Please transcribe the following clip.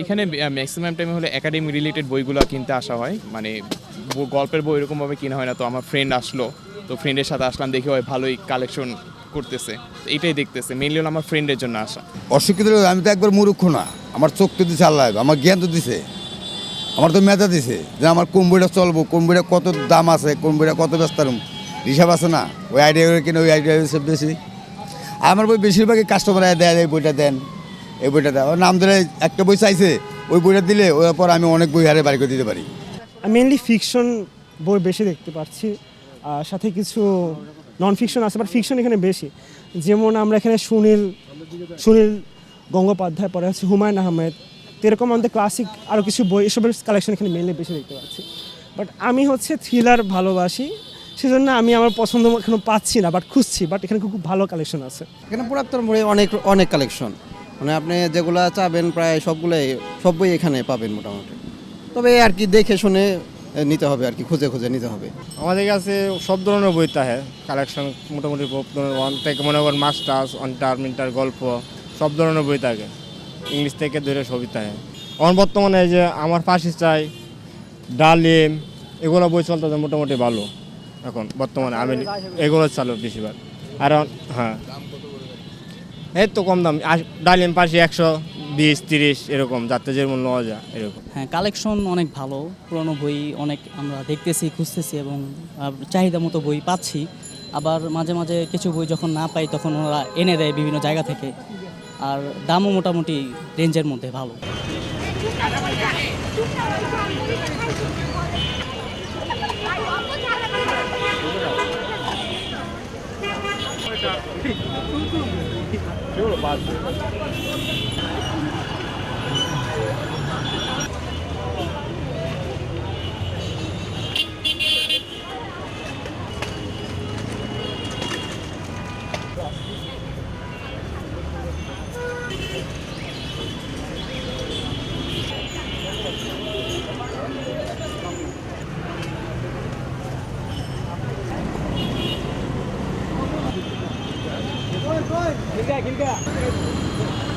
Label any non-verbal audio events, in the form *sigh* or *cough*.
এখানে ম্যাক্সিমাম টাইমে হলে একাডেমি রিলেটেড বইগুলো কিনতে আসা হয়। মানে গল্পের বই এরকমভাবে কিনা হয় না। তো আমার ফ্রেন্ড আসলো। তো ফ্রেন্ডের সাথে আসলাম, দেখে হয় ভালোই কালেকশন করতেছে। এইটাই দেখতেছে। মেনলি আমার ফ্রেন্ডের জন্য আসা। অশিক্ষিত আমি তো একবার মূর্খ না। আমার চোখ তো দিছে আল্লাহ। আমার জ্ঞান তো দিছে। আমার তো মেধা দিছে যে আমার কোন বইটা চলবো কোন বইটা কত দাম আছে কোন বইটা কত ব্যস্ত হিসাব আছে না? ওই আইডিয়া কিনে, ওই আইডিয়া বেশি আমার বই বেশিরভাগই কাস্টমার দেয় এই বইটা দেন। এই বইটা দেন ওর নাম ধরে একটা বই চাইছে ওই বইটা দিলে ওর পর আমি অনেক বই হারে বাড়ি করে দিতে পারি। মেনলি ফিকশন বই বেশি দেখতে পাচ্ছি আর সাথে কিছু নন ফিকশন আছে বাট ফিকশন এখানে বেশি। যেমন আমরা এখানে সুনীল সুনীল গঙ্গোপাধ্যায় পরে আছে হুমায়ুন আহমেদ। তো এরকম আমাদের ক্লাসিক আরও কিছু বই এসবের কালেকশন এখানে মেনলি বেশি দেখতে পাচ্ছি। বাট আমি হচ্ছে থ্রিলার ভালোবাসি সেজন্য আমি আমার পছন্দ এখনও পাচ্ছি না বাট খুঁজছি বাট এখানে খুব ভালো কালেকশন আছে। এখানে পুরাতন বই অনেক অনেক কালেকশন মানে আপনি যেগুলো চাবেন প্রায় সবগুলোই সব বই এখানে পাবেন মোটামুটি। তবে আর কি দেখে শুনে নিতে হবে আর কি, খুঁজে খুঁজে নিতে হবে। আমাদের কাছে সব ধরনের বই থাকে কালেকশন মোটামুটি ওয়ান থেকে মনে করেন মাস্টার্স অন্টার মিন্টার গল্প, সব ধরনের বই থাকে। ইংলিশ থেকে ধরে সবই থাকে। এখন বর্তমানে এই যে আমার পাশে চাই, ডালিম, এগুলো বই চলতেছে মোটামুটি ভালো। এখন বর্তমানে আমি এগুলো চালু বেশিরভাগ। আর হ্যাঁ। এর তো কম দাম। ডালিম পাশে একশো বিশ তিরিশ এরকম। যাতে মূল্য নেওয়া যায় এরকম। হ্যাঁ কালেকশন অনেক ভালো। পুরনো বই অনেক আমরা দেখতেছি খুঁজতেছি এবং চাহিদা মতো বই পাচ্ছি। আবার মাঝে মাঝে কিছু বই যখন না পাই তখন ওরা এনে দেয় বিভিন্ন জায়গা থেকে। আর দামও মোটামুটি রেঞ্জের মধ্যে ভালো। Thank *laughs* you. 九十八。गिर गया गिर गया